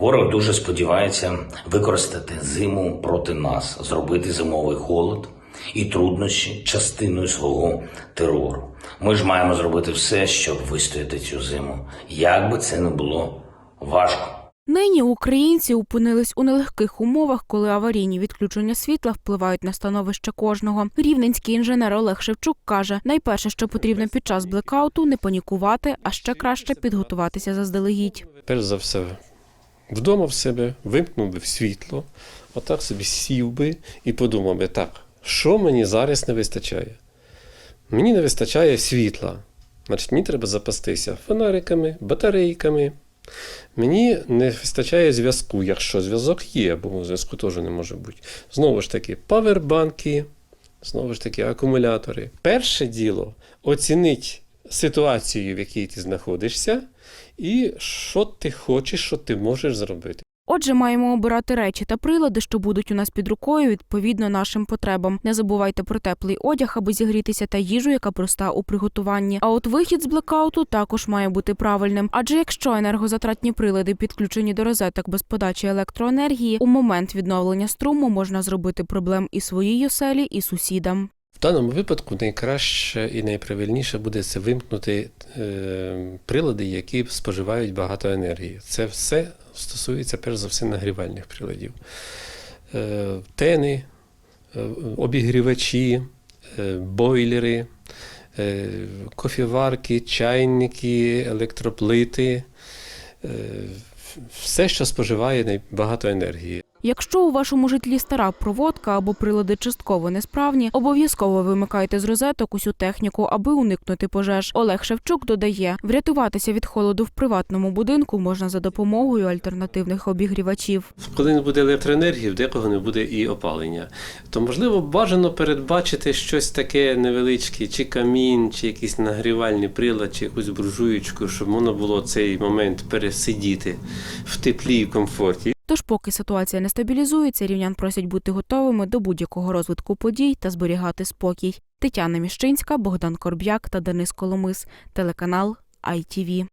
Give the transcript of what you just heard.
Ворог дуже сподівається використати зиму проти нас, зробити зимовий холод і труднощі частиною свого терору. Ми ж маємо зробити все, щоб вистояти цю зиму, як би це не було важко. Нині українці опинились у нелегких умовах, коли аварійні відключення світла впливають на становище кожного. Рівненський інженер Олег Шевчук каже: найперше, що потрібно під час блекауту, не панікувати, а ще краще підготуватися заздалегідь. перш за все, вдома в себе вимкнув би світло, отак собі сів би і подумав би, так, що мені зараз не вистачає? Мені не вистачає світла. Значить, мені треба запастися фонариками, батарейками. Мені не вистачає зв'язку, якщо зв'язок є, бо зв'язку теж не може бути. Знову ж таки, павербанки, знову ж таки, акумулятори. Перше діло оцінить ситуацію, в якій ти знаходишся, і що ти хочеш, що ти можеш зробити. Отже, маємо обирати речі та прилади, що будуть у нас під рукою відповідно нашим потребам. Не забувайте про теплий одяг, аби зігрітися та їжу, яка проста у приготуванні. А от вихід з блекауту також має бути правильним. Адже якщо енергозатратні прилади підключені до розеток без подачі електроенергії, у момент відновлення струму можна зробити проблем і своїй оселі, і сусідам. В даному випадку найкраще і найправильніше буде це вимкнути е, прилади, які споживають багато енергії. Це все стосується перш за все нагрівальних приладів. Е, тени, е, обігрівачі, бойлери, кофіварки, чайники, електроплити. Все, що споживає багато енергії. Якщо у вашому житлі стара проводка або прилади частково несправні, обов'язково вимикайте з розеток усю техніку, аби уникнути пожеж. Олег Шевчук додає, врятуватися від холоду в приватному будинку можна за допомогою альтернативних обігрівачів. Коли не буде електроенергії, в декого не буде і опалення. То, можливо, бажано передбачити щось таке невеличке, чи камін, чи якийсь нагрівальний прилад, чи якусь буржуєчку, щоб можна було цей момент пересидіти в теплі і комфорті. Тож, поки ситуація не стабілізується, рівнян просять бути готовими до будь-якого розвитку подій та зберігати спокій. Тетяна Міщинська, Богдан Корб'як та Денис Коломис. Телеканал ITV.